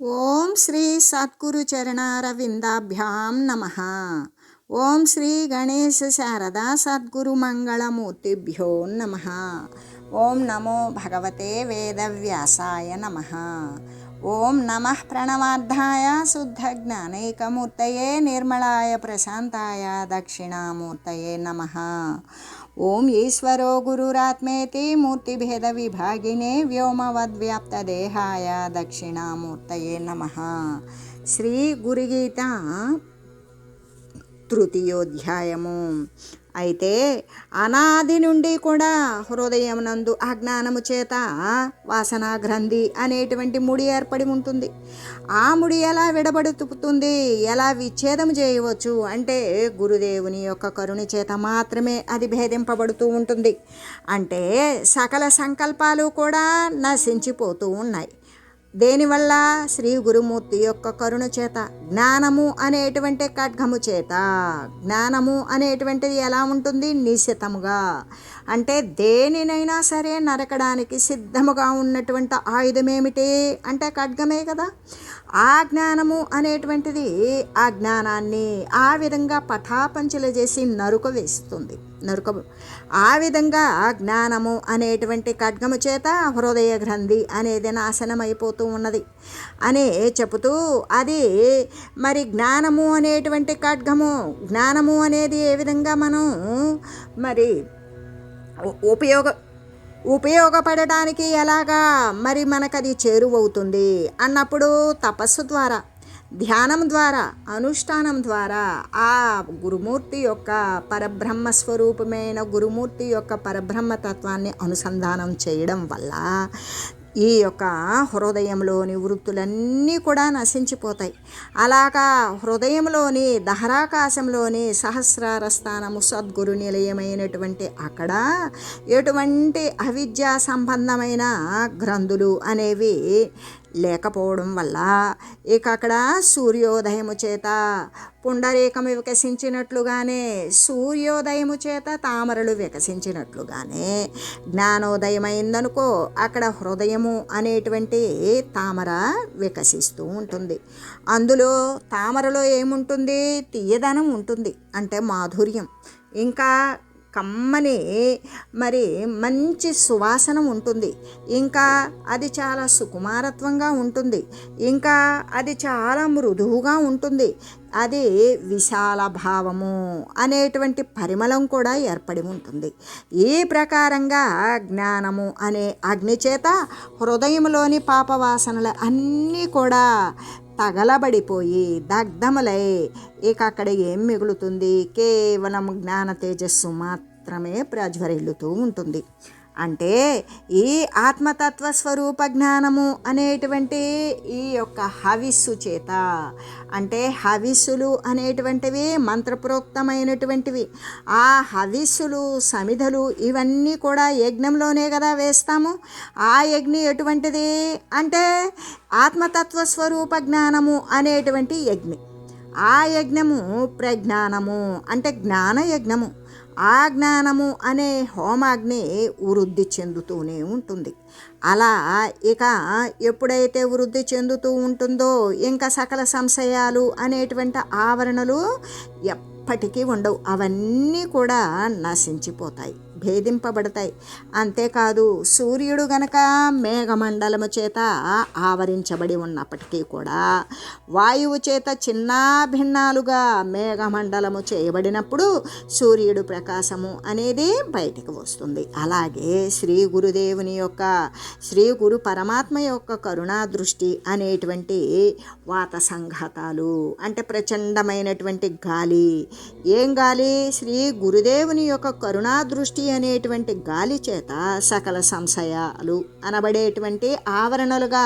ఓం శ్రీ సద్గురు చరణారవిందాభ్యాం నమ ఓం శ్రీ గణేశ శారదా సద్గురు మంగళమూర్తిభ్యో నమ ఓం నమో భగవతే వేదవ్యాసాయ నమ ఓం నమ ప్రణవార్థాయ శుద్ధ జ్ఞానైకమూర్తయే నిర్మలాయ ప్రశాంతాయ దక్షిణామూర్తయే నమ ओम ईश्वरो गुरुरात्मेति मूर्तिभेदविभागिने व्योमवद्व्याप्तदेहाय दक्षिणामूर्तये नमः। श्रीगुरुगीता तृतीयोऽध्यायमु అయితే అనాది నుండి కూడా హృదయమునందు అజ్ఞానము చేత వాసనా గ్రంథి అనేటువంటి ముడి ఏర్పడి ఉంటుంది. ఆ ముడి ఎలా విడబడుతుంది? ఎలా విచ్ఛేదం చేయవచ్చు? అంటే గురుదేవుని యొక్క కరుణ చేత మాత్రమే అది భేదింపబడుతూ ఉంటుంది. అంటే సకల సంకల్పాలు కూడా నశించిపోతూ ఉన్నాయి. దేనివల్ల? శ్రీ గురుమూర్తి యొక్క కరుణ చేత జ్ఞానము అనేటువంటి ఖడ్గము చేత. జ్ఞానము అనేటువంటిది ఎలా ఉంటుంది? నిశితముగా అంటే దేనినైనా సరే నరకడానికి సిద్ధముగా ఉన్నటువంటి ఆయుధం ఏమిటి అంటే ఖడ్గమే కదా. ఆ జ్ఞానము అనేటువంటిది ఆ జ్ఞానాన్ని ఆ విధంగా పటాపంచలు చేసి నరుక వేస్తుంది. నరుక ఆ విధంగా జ్ఞానము అనేటువంటి ఖడ్గము చేత హృదయ గ్రంథి అనేది నాశనమైపోతూ ఉన్నది. అని చెబుతూ అది మరి జ్ఞానము అనేటువంటి ఖడ్గము జ్ఞానము అనేది ఏ విధంగా మనం మరి ఉపయోగ ఉపయోగపడడానికి ఎలాగా మరి మనకది చేరువవుతుంది అన్నప్పుడు తపస్సు ద్వారా ధ్యానం ద్వారా అనుష్ఠానం ద్వారా ఆ గురుమూర్తి యొక్క పరబ్రహ్మ స్వరూపమైన గురుమూర్తి యొక్క పరబ్రహ్మ తత్వాన్ని అనుసంధానం చేయడం వల్ల ఈ యొక్క హృదయంలోని వృత్తులన్నీ కూడా నశించిపోతాయి. అలాగా హృదయంలోని దహరాకాశంలోని సహస్రార స్థానము సద్గురు నిలయమైనటువంటి అక్కడ ఎటువంటి అవిద్యా సంబంధమైన గ్రంథులు అనేవి లేకపోవడం వల్ల ఇక అక్కడ సూర్యోదయము చేత పుండరేకము వికసించినట్లుగానే సూర్యోదయము చేత తామరలు వికసించినట్లుగానే జ్ఞానోదయం అయిందనుకో అక్కడ హృదయము అనేటువంటి తామర వికసిస్తూ ఉంటుంది. అందులో తామరలో ఏముంటుంది? తీయదనం ఉంటుంది. అంటే మాధుర్యం. ఇంకా కమ్మని మరి మంచి సువాసన ఉంటుంది. ఇంకా అది చాలా సుకుమారత్వంగా ఉంటుంది. ఇంకా అది చాలా మృదువుగా ఉంటుంది. అది విశాల భావము అనేటువంటి పరిమళం కూడా ఏర్పడి ఉంటుంది. ఈ ప్రకారంగా జ్ఞానము అనే అగ్నిచేత హృదయంలోని పాపవాసనలు అన్నీ కూడా తగలబడిపోయి దగ్ధములై. ఇక అక్కడ ఏం మిగులుతుంది? కేవలం జ్ఞాన తేజస్సు మాత్రమే ప్రజ్వరిల్లుతూ ఉంటుంది. అంటే ఈ ఆత్మతత్వ స్వరూప జ్ఞానము అనేటువంటి ఈ యొక్క హవిస్సు చేత అంటే హవిస్సులు అనేటువంటివి మంత్రప్రోక్తమైనటువంటివి. ఆ హవిస్సులు సమిధలు ఇవన్నీ కూడా యజ్ఞంలోనే కదా వేస్తాము. ఆ యజ్ఞ ఎటువంటిది? అంటే ఆత్మతత్వ స్వరూప జ్ఞానము అనేటువంటి యజ్ఞ. ఆ యజ్ఞము ప్రజ్ఞానము అంటే జ్ఞాన యజ్ఞము. ఆ జ్ఞానము అనే హోమాగ్ని వృద్ధి చెందుతూనే ఉంటుంది. అలా ఇక ఎప్పుడైతే వృద్ధి చెందుతూ ఉంటుందో ఇంకా సకల సంశయాలు అనేటువంటి ఆవరణలు ఎప్పటికీ ఉండవు. అవన్నీ కూడా నశించిపోతాయి. భేదింపబడతాయి. అంతేకాదు సూర్యుడు గనక మేఘమండలము చేత ఆవరించబడి ఉన్నప్పటికీ కూడా వాయువు చేత చిన్న భిన్నాలుగా మేఘమండలము చేయబడినప్పుడు సూర్యుడు ప్రకాశము అనేది బయటకు వస్తుంది. అలాగే శ్రీ గురుదేవుని యొక్క శ్రీ గురు పరమాత్మ యొక్క కరుణా దృష్టి అనేటువంటి వాత సంఘాతాలు అంటే ప్రచండమైనటువంటి గాలి. ఏం గాలి? శ్రీ గురుదేవుని యొక్క కరుణా దృష్టి అనేటువంటి గాలి చేత సకల సంశయాలు అనబడేటువంటి ఆవరణలుగా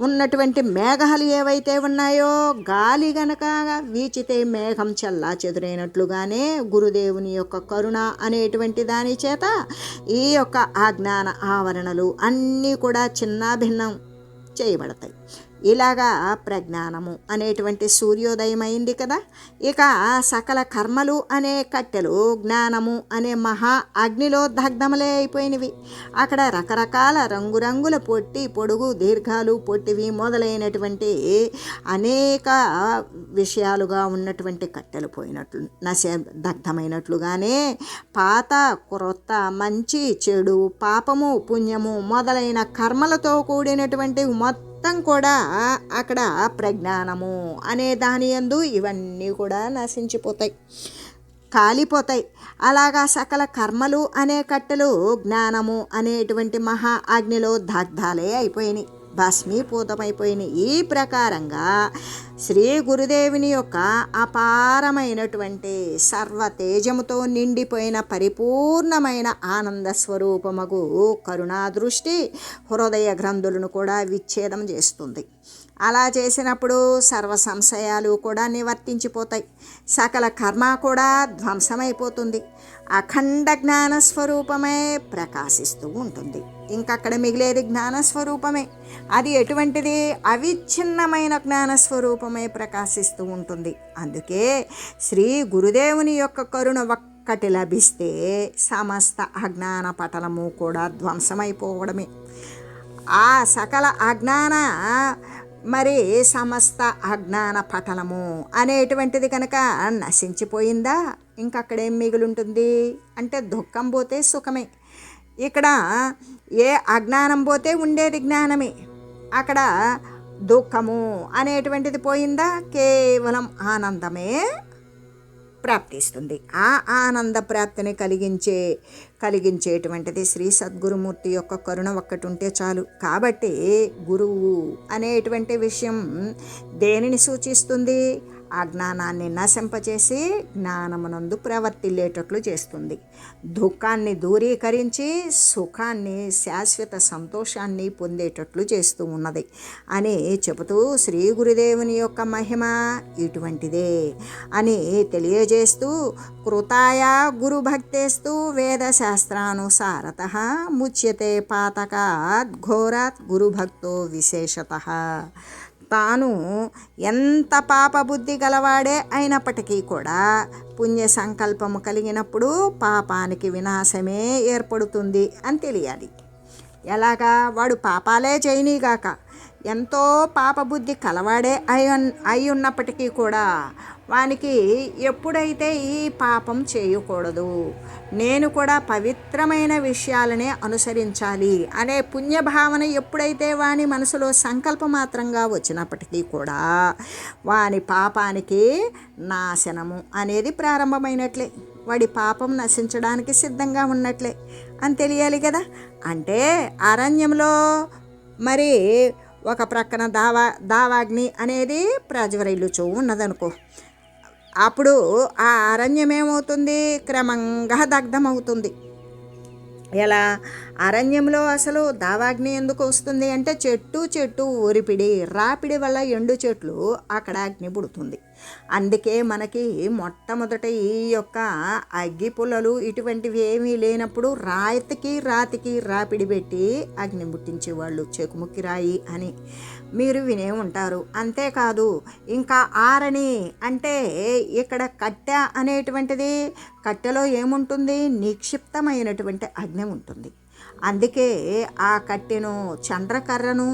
ఉన్నటువంటి మేఘాలు ఏవైతే ఉన్నాయో గాలి గనక వీచితే మేఘం చల్లా చెదురైనట్లుగానే గురుదేవుని యొక్క కరుణ అనేటువంటి దాని చేత ఈ యొక్క ఆజ్ఞాన ఆవరణలు అన్నీ కూడా చిన్నాభిన్నం చేయబడతాయి. ఇలాగా ప్రజ్ఞానము అనేటువంటి సూర్యోదయం అయింది కదా. ఇక సకల కర్మలు అనే కట్టెలు జ్ఞానము అనే మహా అగ్నిలో దగ్ధములే అయిపోయినవి. అక్కడ రకరకాల రంగురంగుల పొట్టి పొడుగు దీర్ఘాలు పొట్టివి మొదలైనటువంటి అనేక విషయాలుగా ఉన్నటువంటి కట్టెలు పోయినట్లు నశ దగ్ధమైనట్లుగానే పాత క్రొత్త మంచి చెడు పాపము పుణ్యము మొదలైన కర్మలతో కూడినటువంటి మొత్తం మొత్తం కూడా అక్కడ ప్రజ్ఞానము అనే దాని యందు ఇవన్నీ కూడా నశించిపోతాయి. కాలిపోతాయి. అలాగా సకల కర్మలు అనే కట్టెలు జ్ఞానము అనేటువంటి మహా అగ్నిలో దగ్ధాలే అయిపోయినాయి. భస్మీభూతమైపోయినాయి ఈ ప్రకారంగా శ్రీ గురుదేవుని యొక్క అపారమైనటువంటి సర్వ తేజముతో నిండిపోయిన పరిపూర్ణమైన ఆనంద స్వరూపమగు కరుణాదృష్టి హృదయ గ్రంథులను కూడా విచ్ఛేదం చేస్తుంది. అలా చేసినప్పుడు సర్వ సంశయాలు కూడా నివర్తించిపోతాయి. సకల కర్మ కూడా ధ్వంసమైపోతుంది. అఖండ జ్ఞాన స్వరూపమే ప్రకాశిస్తూ ఉంటుంది. ఇంకక్కడ మిగిలేది జ్ఞాన స్వరూపమే అది ఎటువంటిది? అవిచ్ఛిన్నమైన జ్ఞాన స్వరూపమే ప్రకాశిస్తూ ఉంటుంది. అందుకే శ్రీ గురుదేవుని యొక్క కరుణ ఒక్కటి లభిస్తే సమస్త అజ్ఞాన పటలము కూడా ధ్వంసమైపోవడమే. ఆ సకల అజ్ఞాన మరి సమస్త అజ్ఞాన పటలము అనేటువంటిది కనుక నశించిపోయిందా? ఇంకక్కడేం మిగులుంటుంది? అంటే దుఃఖం పోతే సుఖమే. ఇక్కడ ఏ అజ్ఞానం పోతే ఉండేది జ్ఞానమే. అక్కడ దుఃఖము అనేటువంటిది పోయిందా? కేవలం ఆనందమే ప్రాప్తిస్తుంది. ఆ ఆనంద ప్రాప్తిని కలిగించే కలిగించేటువంటిది శ్రీ సద్గురుమూర్తి యొక్క కరుణ ఒక్కటి ఉంటే చాలు. కాబట్టి గురువు అనేటువంటి విషయం దేనిని సూచిస్తుంది? అజ్ఞానాన్ని నశింపచేసి జ్ఞానమునందు ప్రవర్తిల్లేటట్లు చేస్తుంది. దుఃఖాన్ని దూరీకరించి సుఖాన్ని శాశ్వత సంతోషాన్ని పొందేటట్లు చేస్తూ ఉన్నది. అని చెబుతూ శ్రీ గురుదేవుని యొక్క మహిమ ఇటువంటిదే అని తెలియజేస్తూ కృతాయ గురుభక్తేస్తూ వేదశాస్త్రానుసారత ముచ్యతే పాతకాత్ ఘోరాత్ గురుభక్తో విశేషత. తాను ఎంత పాపబుద్ధి గలవాడే అయినప్పటికీ కూడా పుణ్య సంకల్పము కలిగినప్పుడు పాపానికి వినాశమే ఏర్పడుతుంది అని తెలియాలి. ఎలాగా? వాడు పాపాలే చేయనీగాక ఎంతో పాపబుద్ధి కలవాడే అయి అయి ఉన్నప్పటికీ కూడా వానికి ఎప్పుడైతే ఈ పాపం చేయకూడదు నేను కూడా పవిత్రమైన విషయాలనే అనుసరించాలి అనే పుణ్యభావన ఎప్పుడైతే వాని మనసులో సంకల్ప మాత్రంగా వచ్చినప్పటికీ కూడా వాని పాపానికి నాశనము అనేది ప్రారంభమైనట్లే. వాడి పాపం నశించడానికి సిద్ధంగా ఉన్నట్లే. అని తెలియాలి కదా? అంటే అరణ్యంలో మరి ఒక ప్రక్కన దావా దావాగ్ని అనేది ప్రజ్వరిల్లుచూ ఉన్నదనుకో. అప్పుడు ఆ అరణ్యం ఏమవుతుంది క్రమంగా దగ్ధమవుతుంది. ఎలా? అరణ్యంలో అసలు దావాగ్ని ఎందుకు వస్తుంది అంటే చెట్టు చెట్టు ఊరిపిడి రాపిడి వల్ల ఎండు చెట్లు అక్కడ అగ్ని పుడుతుంది. అందుకే మనకి మొట్టమొదట ఈ యొక్క అగ్గి పుల్లలు ఇటువంటివి ఏమీ లేనప్పుడు రాతికి రాతికి రాపిడి పెట్టి అగ్ని ముట్టించేవాళ్ళు చెకుముక్కి రాయి అని. మీరు వినే ఉంటారు. అంతేకాదు ఇంకా ఆరని అంటే ఇక్కడ కట్టె అనేటువంటిది కట్టెలో ఏముంటుంది? నిక్షిప్తమైనటువంటి అగ్ని ఉంటుంది. అందుకే ఆ కట్టెను చంద్రకర్రను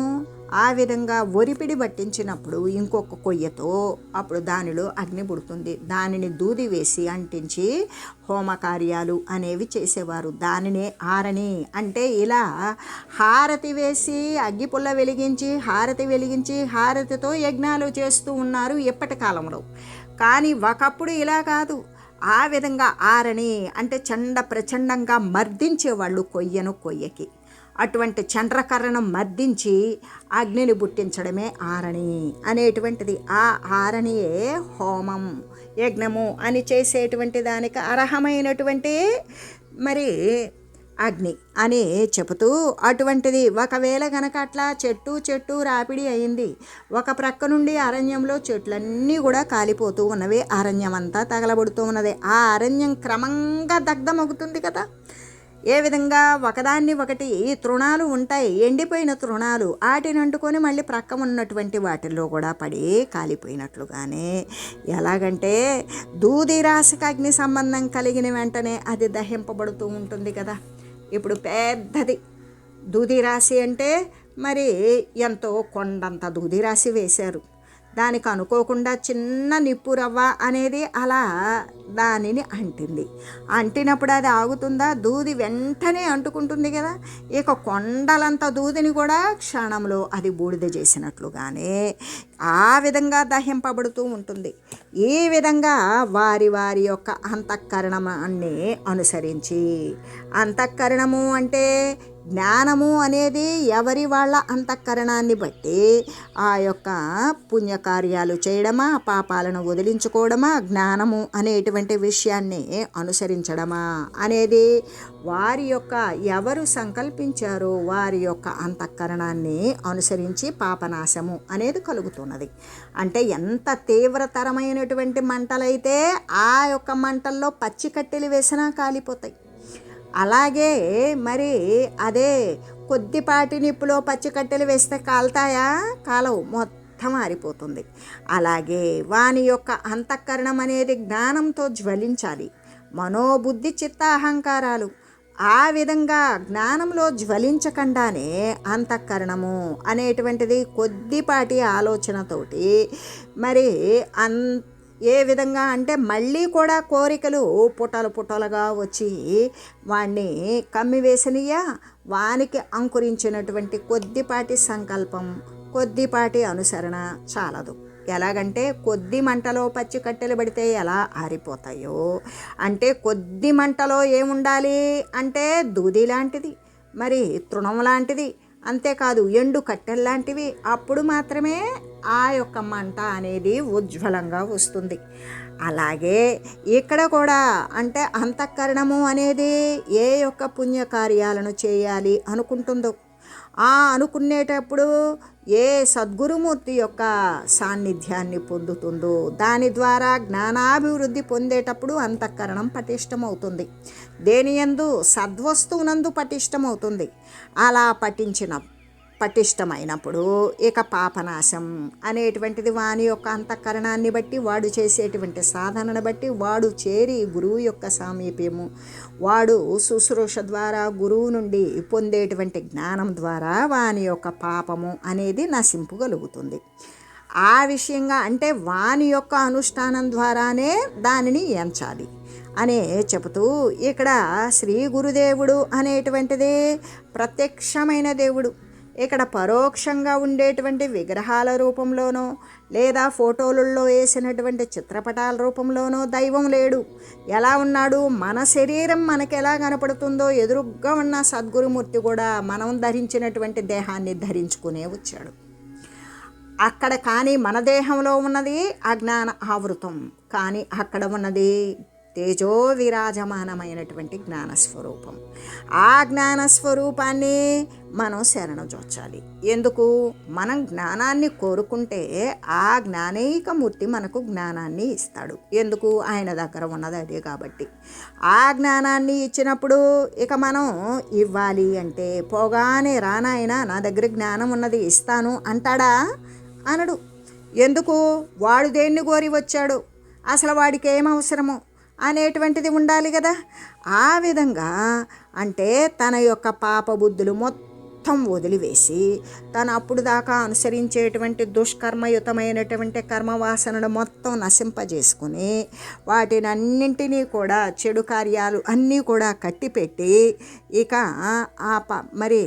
ఆ విధంగా ఒరిపిడి పట్టించినప్పుడు ఇంకొక కొయ్యతో అప్పుడు దానిలో అగ్ని పుడుతుంది. దానిని దూది వేసి అంటించి హోమకార్యాలు అనేవి చేసేవారు. దానినే ఆరని అంటే ఇలా హారతి వేసి అగ్గిపుల్ల వెలిగించి హారతి వెలిగించి హారతితో యజ్ఞాలు చేస్తూ ఉన్నారు ఎప్పటి కాలంలో. కానీ ఒకప్పుడు ఇలా కాదు. ఆ విధంగా ఆరని అంటే చండ ప్రచండంగా మర్దించేవాళ్ళు కొయ్యను కొయ్యకి. అటువంటి చంద్రకరణం మద్దించి అగ్నిని పుట్టించడమే ఆరణి అనేటువంటిది. ఆ ఆరణియే హోమం యజ్ఞము అని చేసేటువంటి దానికి అర్హమైనటువంటి మరి అగ్ని అని చెబుతూ అటువంటిది. ఒకవేళ గనక అట్లా చెట్టు చెట్టు రాపిడి అయింది ఒక ప్రక్క నుండి అరణ్యంలో చెట్లన్నీ కూడా కాలిపోతూ ఉన్నవి అరణ్యం అంతా తగలబడుతూ ఉన్నది. ఆ అరణ్యం క్రమంగా దగ్ధమవుతుంది కదా. ఏ విధంగా ఒకదాన్ని ఒకటి తృణాలు ఉంటాయి ఎండిపోయిన తృణాలు వాటిని అంటుకొని మళ్ళీ ప్రక్క ఉన్నటువంటి వాటిల్లో కూడా పడి కాలిపోయినట్లుగానే. ఎలాగంటే దూది రాశికి అగ్ని సంబంధం కలిగిన వెంటనే అది దహింపబడుతూ ఉంటుంది కదా. ఇప్పుడు పెద్దది దూది రాశి అంటే మరి ఎంతో కొండంత దూది రాశి వేశారు. దానికి అనుకోకుండా చిన్న నిప్పు రవ్వ అనేది అలా దానిని అంటింది. అంటినప్పుడు అది ఆగుతుందా? దూది వెంటనే అంటుకుంటుంది కదా. ఇక కొండలంత దూదిని కూడా క్షణంలో అది బూడిద చేసినట్లుగానే ఆ విధంగా దహింపబడుతూ ఉంటుంది. ఈ విధంగా వారి వారి యొక్క అంతఃకరణమాన్ని అనుసరించి అంతఃకరణము అంటే జ్ఞానము అనేది ఎవరి వాళ్ళ అంతఃకరణాన్ని బట్టి ఆ యొక్క పుణ్యకార్యాలు చేయడమా పాపాలను వదిలించుకోవడమా జ్ఞానము అనేటువంటి విషయాన్ని అనుసరించడమా అనేది వారి యొక్క ఎవరు సంకల్పించారో వారి యొక్క అంతఃకరణాన్ని అనుసరించి పాపనాశము అనేది కలుగుతున్నది. అంటే ఎంత తీవ్రతరమైనటువంటి మంటలైతే ఆ యొక్క మంటల్లో పచ్చి కట్టెలు వేసినా కాలిపోతాయి. అలాగే మరి అదే కొద్దిపాటి నిప్పులో పచ్చికట్టెలు వేస్తే కాలుతాయా? కాలవు. మొత్తం ఆరిపోతుంది. అలాగే వాని యొక్క అంతఃకరణం అనేది జ్ఞానంతో జ్వలించాలి. మనోబుద్ధి చిత్త అహంకారాలు. ఆ విధంగా జ్ఞానంలో జ్వలించకుండానే అంతఃకరణము అనేటువంటిది కొద్దిపాటి ఆలోచనతోటి మరి అంత ఏ విధంగా అంటే మళ్ళీ కూడా కోరికలు పుటలు పుటలుగా వచ్చి వాణ్ణి కమ్మివేసినయ్యా వానికి అంకురించినటువంటి కొద్దిపాటి సంకల్పం కొద్దిపాటి అనుసరణ చాలదు. ఎలాగంటే కొద్ది మంటలో పచ్చి కట్టెలు పడితే ఎలా ఆరిపోతాయో? అంటే కొద్ది మంటలో ఏముండాలి? అంటే దూది లాంటిది మరి తృణం లాంటిది అంతేకాదు ఎండు కట్టెల్లాంటివి అప్పుడు మాత్రమే ఆ యొక్క మంట అనేది ఉజ్వలంగా వస్తుంది. అలాగే ఇక్కడ కూడా అంటే అంతఃకరణము అనేది ఏ యొక్క పుణ్యకార్యాలను చేయాలి అనుకుంటుందో ఆ అనుకునేటప్పుడు ఏ సద్గురుమూర్తి యొక్క సాన్నిధ్యాన్ని పొందుతుందో దాని ద్వారా జ్ఞానాభివృద్ధి పొందేటప్పుడు అంతఃకరణం పటిష్టమవుతుంది. దేని ఎందు సద్వస్తువునందు పటిష్టమవుతుంది. అలా పఠించిన పటిష్టమైనప్పుడు ఇక పాపనాశం అనేటువంటిది వాని యొక్క అంతఃకరణాన్ని బట్టి వాడు చేసేటువంటి సాధనను బట్టి వాడు చేరి గురువు యొక్క సామీప్యము. వాడు శుశ్రూష ద్వారా గురువు నుండి పొందేటువంటి జ్ఞానం ద్వారా వాని యొక్క పాపము అనేది నశింపుగలుగుతుంది. ఆ విషయంగా అంటే వాని యొక్క అనుష్ఠానం ద్వారానే దానిని ఎంచాలి అనే చెబుతూ ఇక్కడ శ్రీ గురుదేవుడు అనేటువంటిది ప్రత్యక్షమైన దేవుడు. ఇక్కడ పరోక్షంగా ఉండేటువంటి విగ్రహాల రూపంలోనో లేదా ఫోటోలలో వేసినటువంటి చిత్రపటాల రూపంలోనో దైవం లేడు. ఎలా ఉన్నాడు? మన శరీరం మనకు ఎలా కనపడుతుందో ఎదురుగ్గా ఉన్న సద్గురుమూర్తి కూడా మనం ధరించినటువంటి దేహాన్ని ధరించుకునే వచ్చాడు. అక్కడ కానీ మన దేహంలో ఉన్నది అజ్ఞాన ఆవృతం కానీ అక్కడ ఉన్నది తేజో విరాజమానమైనటువంటి జ్ఞానస్వరూపం. ఆ జ్ఞానస్వరూపాన్ని మనం శరణజొచ్చాలి ఎందుకు? మనం జ్ఞానాన్ని కోరుకుంటే ఆ జ్ఞానైక మూర్తి మనకు జ్ఞానాన్ని ఇస్తాడు. ఎందుకు? ఆయన దగ్గర ఉన్నది అదే కాబట్టి. ఆ జ్ఞానాన్ని ఇచ్చినప్పుడు ఇక మనం ఇవ్వాలి అంటే పోగానే రానాయన నా దగ్గర జ్ఞానం ఉన్నది ఇస్తాను అంటాడా? అనడు. ఎందుకు? వాడు దేన్ని కోరి వచ్చాడు? అసలు వాడికి ఏం అవసరమో? అనేటువంటిది ఉండాలి కదా. ఆ విధంగా అంటే తన యొక్క పాప బుద్ధులు మొత్తం వదిలివేసి తను అప్పుడు దాకా అనుసరించేటువంటి దుష్కర్మయుతమైనటువంటి కర్మవాసనను మొత్తం నశింపజేసుకుని వాటిని అన్నింటినీ కూడా చెడు కార్యాలు అన్నీ కూడా కట్టిపెట్టి ఇక ఆ ప మరి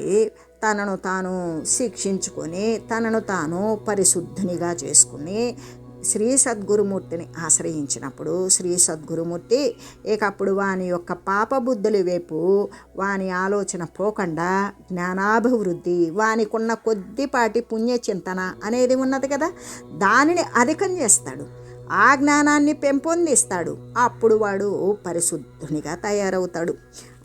తనను తాను శిక్షించుకొని తనను తాను పరిశుద్ధినిగా చేసుకుని శ్రీ సద్గురుమూర్తిని ఆశ్రయించినప్పుడు శ్రీ సద్గురుమూర్తి ఇక అప్పుడు వాని యొక్క పాపబుద్ధుల వైపు వాని ఆలోచన పోకుండా జ్ఞానాభివృద్ధి వానికున్న కొద్దిపాటి పుణ్యచింతన అనేది ఉన్నది కదా దానిని అధికం చేస్తాడు. ఆ జ్ఞానాన్ని పెంపొందిస్తాడు. అప్పుడు వాడు పరిశుద్ధునిగా తయారవుతాడు.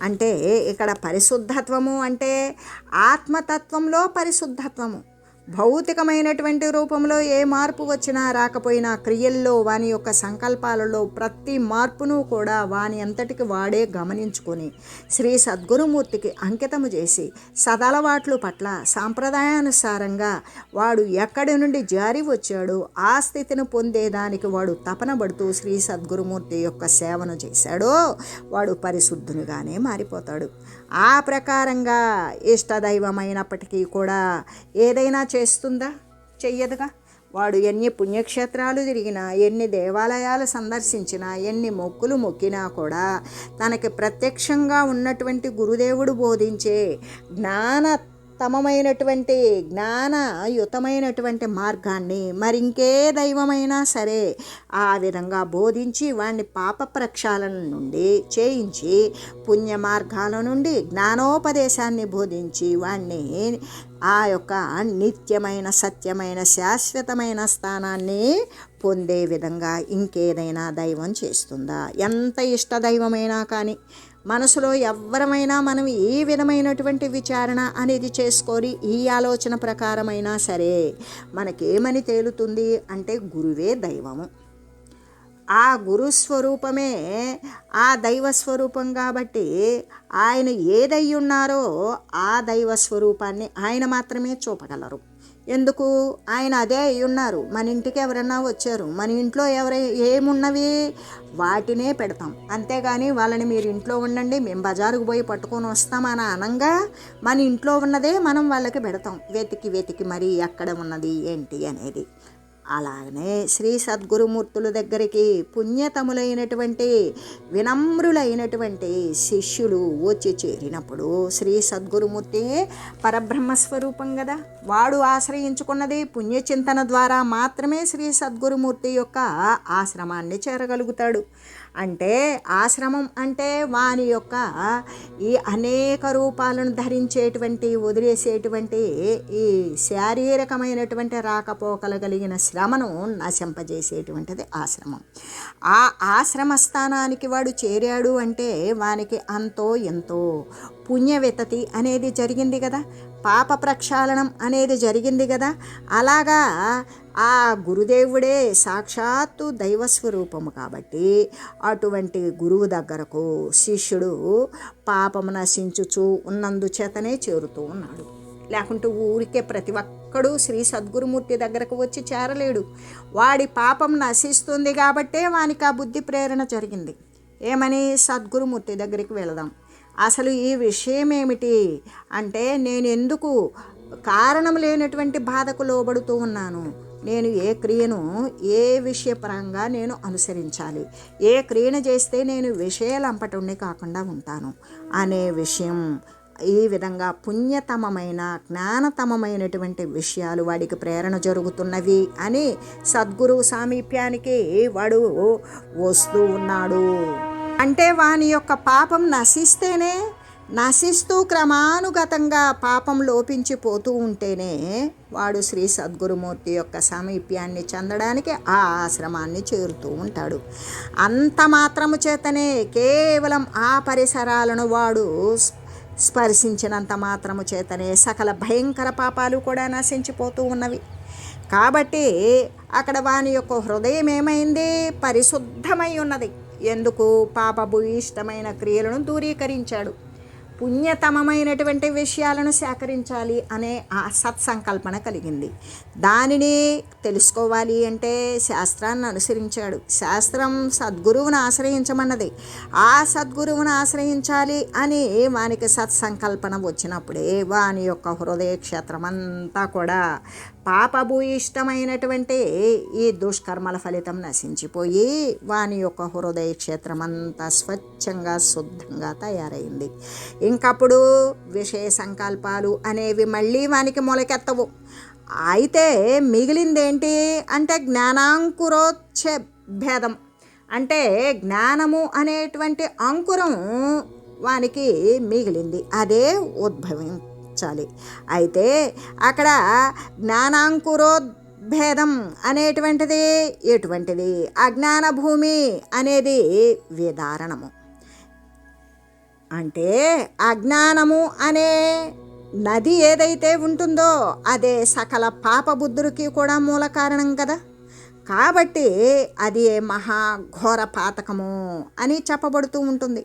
అంటే ఇక్కడ పరిశుద్ధత్వము అంటే ఆత్మతత్వంలో పరిశుద్ధత్వము. భౌతికమైనటువంటి రూపంలో ఏ మార్పు వచ్చినా రాకపోయినా క్రియల్లో వాని యొక్క సంకల్పాలలో ప్రతి మార్పును కూడా వాని అంతటికి వాడే గమనించుకొని శ్రీ సద్గురుమూర్తికి అంకితము చేసి సదలవాట్ల పట్ల సాంప్రదాయానుసారంగా వాడు ఎక్కడి నుండి జారి వచ్చాడో ఆ స్థితిని పొందేదానికి వాడు తపన పడుతూ శ్రీ సద్గురుమూర్తి యొక్క సేవను చేశాడో వాడు పరిశుద్ధునిగానే మారిపోతాడు. ఆ ప్రకారంగా ఇష్టదైవమైనప్పటికీ కూడా ఏదైనా చేస్తుందా? చెయ్యదుగా. వాడు ఎన్ని పుణ్యక్షేత్రాలు తిరిగినా ఎన్ని దేవాలయాలు సందర్శించినా ఎన్ని మొక్కులు మొక్కినా కూడా తనకి ప్రత్యక్షంగా ఉన్నటువంటి గురుదేవుడు బోధించే జ్ఞాన తమమైనటువంటి జ్ఞానయుతమైనటువంటి మార్గాన్ని మరింకే దైవమైనా సరే ఆ విధంగా బోధించి వాడిని పాప ప్రక్షాళన నుండి చేయించి పుణ్య మార్గాల నుండి జ్ఞానోపదేశాన్ని బోధించి వాణ్ణి ఆ యొక్క నిత్యమైన సత్యమైన శాశ్వతమైన స్థానాన్ని పొందే విధంగా ఇంకేదైనా దైవం చేస్తుందా? ఎంత ఇష్ట దైవమైనా కానీ మనసులో ఎవ్వరమైనా మనం ఏ విధమైనటువంటి విచారణ అనేది చేసుకొని ఈ ఆలోచన ప్రకారమైనా సరే మనకేమని తేలుతుంది అంటే గురువే దైవము. ఆ గురు స్వరూపమే ఆ దైవ స్వరూపం కాబట్టి ఆయన ఏదై ఉన్నారో ఆ దైవ స్వరూపాన్ని ఆయన మాత్రమే చూపగలరు. ఎందుకు? ఆయన అదే అయి ఉన్నారు మన ఇంటికి ఎవరన్నా వచ్చారు. మన ఇంట్లో ఎవరై ఏమున్నవి వాటినే పెడతాం. అంతేగాని వాళ్ళని మీరు ఇంట్లో ఉండండి మేము బజారుకు పోయి పట్టుకొని వస్తామని అనంగా మన ఇంట్లో ఉన్నదే మనం వాళ్ళకి పెడతాం. వెతికి వెతికి మరి ఎక్కడ ఉన్నది ఏంటి అనేది. అలాగనే శ్రీ సద్గురుమూర్తుల దగ్గరికి పుణ్యతములైనటువంటి వినమ్రులైనటువంటి శిష్యులు వచ్చి చేరినప్పుడు శ్రీ సద్గురుమూర్తి పరబ్రహ్మస్వరూపం కదా వాడు ఆశ్రయించుకున్నది పుణ్యచింతన ద్వారా మాత్రమే శ్రీ సద్గురుమూర్తి యొక్క ఆశ్రమాన్ని చేరగలుగుతాడు. అంటే ఆశ్రమం అంటే వాని యొక్క ఈ అనేక రూపాలను ధరించేటువంటి వదిలేసేటువంటి ఈ శారీరకమైనటువంటి రాకపోకలు కలిగిన శ్రమను నశింపజేసేటువంటిది ఆశ్రమం. ఆ ఆశ్రమ స్థానానికి వాడు చేరాడు అంటే వానికి అంతో ఎంతో పుణ్యవితతి అనేది జరిగింది కదా. పాప ప్రక్షాళనం అనేది జరిగింది కదా అలాగా ఆ గురుదేవుడే సాక్షాత్తు దైవస్వరూపము కాబట్టి అటువంటి గురువు దగ్గరకు శిష్యుడు పాపము నశించుచు ఉన్నందుచేతనే చేరుతూ ఉన్నాడు. లేకుంటే ఊరికే ప్రతి ఒక్కడు శ్రీ సద్గురుమూర్తి దగ్గరకు వచ్చి చేరలేడు. వాడి పాపం నశిస్తుంది కాబట్టే వానికి ఆ బుద్ధి ప్రేరణ జరిగింది. ఏమని? సద్గురుమూర్తి దగ్గరికి వెళదాం. అసలు ఈ విషయం ఏమిటి అంటే నేను ఎందుకు కారణం లేనటువంటి బాధకు లోబడుతూ ఉన్నాను? నేను ఏ క్రియను ఏ విషయపరంగా నేను అనుసరించాలి? ఏ క్రియను చేస్తే నేను విషయాలంపటుండి కాకుండా ఉంటాను? అనే విషయం ఈ విధంగా పుణ్యతమమైన జ్ఞానతమమైనటువంటి విషయాలు వాడికి ప్రేరణ జరుగుతున్నవి అని సద్గురు సామీప్యానికి వాడు వస్తూ ఉన్నాడు. అంటే వాని యొక్క పాపం నశిస్తేనే నశిస్తూ క్రమానుగతంగా పాపం లోపించిపోతూ ఉంటేనే వాడు శ్రీ సద్గురుమూర్తి యొక్క సమీప్యాన్ని చెందడానికి ఆ ఆశ్రమాన్ని చేరుతూ ఉంటాడు. అంత మాత్రము చేతనే కేవలం ఆ పరిసరాలను వాడు స్పర్శించినంత మాత్రము చేతనే సకల భయంకర పాపాలు కూడా నశించిపోతూ ఉన్నవి. కాబట్టి అక్కడ వాని యొక్క హృదయం ఏమైంది? పరిశుద్ధమై ఉన్నది. ఎందుకు పాపపు ఇష్టమైన క్రియలను దూరీకరించాడు? పుణ్యతమమైనటువంటి విషయాలను సేకరించాలి అనే ఆ సత్సంకల్పన కలిగింది. దానిని తెలుసుకోవాలి అంటే శాస్త్రాన్ని అనుసరించాడు. శాస్త్రం సద్గురువును ఆశ్రయించమన్నది. ఆ సద్గురువును ఆశ్రయించాలి అని వానికి సత్సంకల్పన వచ్చినప్పుడే వాని యొక్క హృదయ క్షేత్రం అంతా కూడా పాపభూయిష్టమైనటువంటి ఈ దుష్కర్మల ఫలితం నశించిపోయి వాని యొక్క హృదయ క్షేత్రం అంతా స్వచ్ఛంగా శుద్ధంగా తయారైంది. ఇంకప్పుడు విషయ సంకల్పాలు అనేవి మళ్ళీ వానికి మొలకెత్తవు. అయితే మిగిలిందేంటి అంటే జ్ఞానాంకురోచ్చ భేదం. అంటే జ్ఞానము అనేటువంటి అంకురం వానికి మిగిలింది. అదే మార్చాలి అయితే అక్కడ జ్ఞానాంకురోద్భేదం అనేటువంటిది ఎటువంటిది? అజ్ఞాన భూమి అనేది విధారణము. అంటే అజ్ఞానము అనే నది ఏదైతే ఉంటుందో అదే సకల పాపబుద్ధులకి కూడా మూల కారణం కదా. కాబట్టి అది మహాఘోర పాతకము అని చెప్పబడుతూ ఉంటుంది.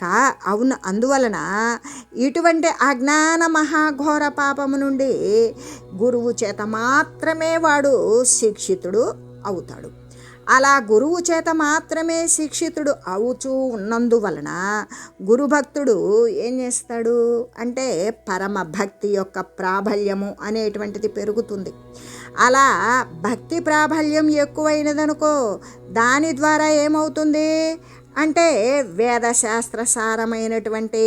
కా అవును అందువలన ఇటువంటి అజ్ఞాన మహాఘోర పాపము నుండి గురువు చేత మాత్రమే వాడు శిక్షితుడు అవుతాడు. అలా గురువు చేత మాత్రమే శిక్షితుడు అవుచూ ఉన్నందువలన గురుభక్తుడు ఏం చేస్తాడు అంటే పరమ భక్తి యొక్క ప్రాబల్యము అనేటువంటిది పెరుగుతుంది. అలా భక్తి ప్రాబల్యం ఎక్కువైనదనుకో దాని ద్వారా ఏమవుతుంది? అంటే వేదశాస్త్ర సారమైనటువంటి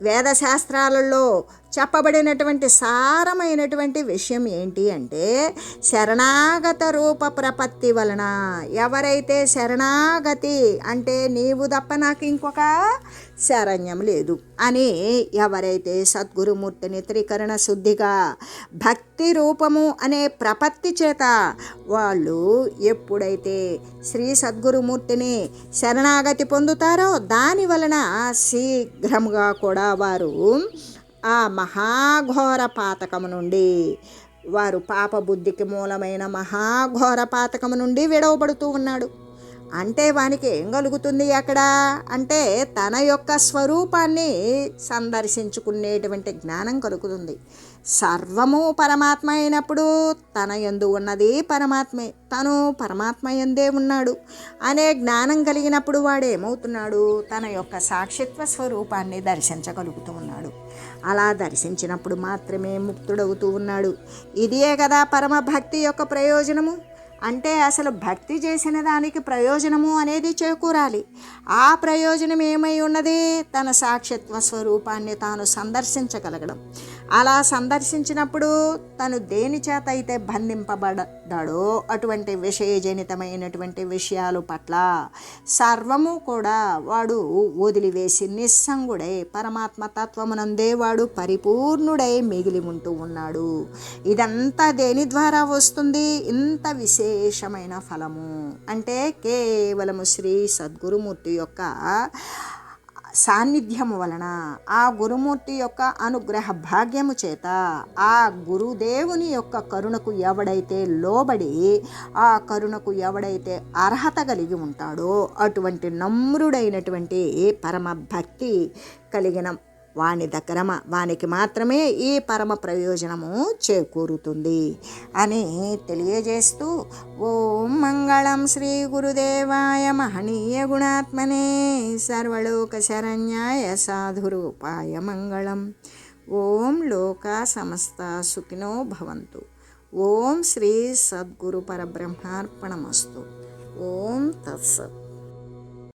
వేదశాస్త్రాలలో చెప్పబడినటువంటి సారమైనటువంటి విషయం ఏంటి అంటే శరణాగత రూప ప్రపత్తి వలన ఎవరైతే శరణాగతి అంటే నీవు తప్ప నాకు ఇంకొక శరణ్యం లేదు. అని ఎవరైతే సద్గురుమూర్తిని త్రికరణ శుద్ధిగా భక్తి రూపము అనే ప్రపత్తి చేత వాళ్ళు ఎప్పుడైతే శ్రీ సద్గురుమూర్తిని శరణాగతి పొందుతారో దాని వలన శీఘ్రముగా కూడా వారు ఆ మహాఘోర పాతకము నుండి వారు పాప బుద్ధికి మూలమైన మహాఘోర పాతకము నుండి విడవబడుతూ ఉన్నాడు. అంటే వానికి ఏం కలుగుతుంది అక్కడ? అంటే తన యొక్క స్వరూపాన్ని సందర్శించుకునేటువంటి జ్ఞానం కలుగుతుంది. సర్వము పరమాత్మ అయినప్పుడు తన ఎందు ఉన్నది పరమాత్మే. తను పరమాత్మ ఎందే ఉన్నాడు అనే జ్ఞానం కలిగినప్పుడు వాడు ఏమవుతున్నాడు? తన యొక్క సాక్షిత్వ స్వరూపాన్ని దర్శించగలుగుతూ ఉన్నాడు. అలా దర్శించినప్పుడు మాత్రమే ముక్తుడవుతూ ఉన్నాడు. ఇదే కదా పరమభక్తి యొక్క ప్రయోజనము? అంటే అసలు భక్తి చేసిన దానికి ప్రయోజనము అనేది చేకూరాలి. ఆ ప్రయోజనం ఏమై ఉన్నది? తన సాక్షిత్వ స్వరూపాన్ని తాను సందర్శించగలగడం. అలా సందర్శించినప్పుడు తను దేని చేత అయితే బంధింపబడ్డాడో అటువంటి విషయజనితమైనటువంటి విషయాలు పట్ల సర్వము కూడా వాడు వదిలివేసి నిస్సంగుడై పరమాత్మ తత్వమునందే వాడు పరిపూర్ణుడై మిగిలి ఉంటూ ఉన్నాడు. ఇదంతా దేని ద్వారా వస్తుంది? ఇంత విశేషమైన ఫలము. అంటే కేవలము శ్రీ సద్గురుమూర్తి యొక్క సాన్నిధ్యము వలన ఆ గురుమూర్తి యొక్క అనుగ్రహ భాగ్యము చేత ఆ గురుదేవుని యొక్క కరుణకు ఎవడైతే లోబడి ఆ కరుణకు ఎవడైతే అర్హత కలిగి ఉంటాడో అటువంటి నమ్రుడైనటువంటి పరమ భక్తి కలిగిన వాని దగ్గర వానికి మాత్రమే ఈ పరమ ప్రయోజనము చేకూరుతుంది అని తెలియజేస్తూ ఓం మంగళం శ్రీ గురుదేవాయ మహనీయ గుణాత్మనే సర్వలోక శరణ్యాయ సాధురూపాయ మంగళం. ఓం లోక సమస్త సుఖినో భవంతు. ఓం శ్రీ సద్గురు పరబ్రహ్మార్పణమస్తు. ఓం తత్సత్.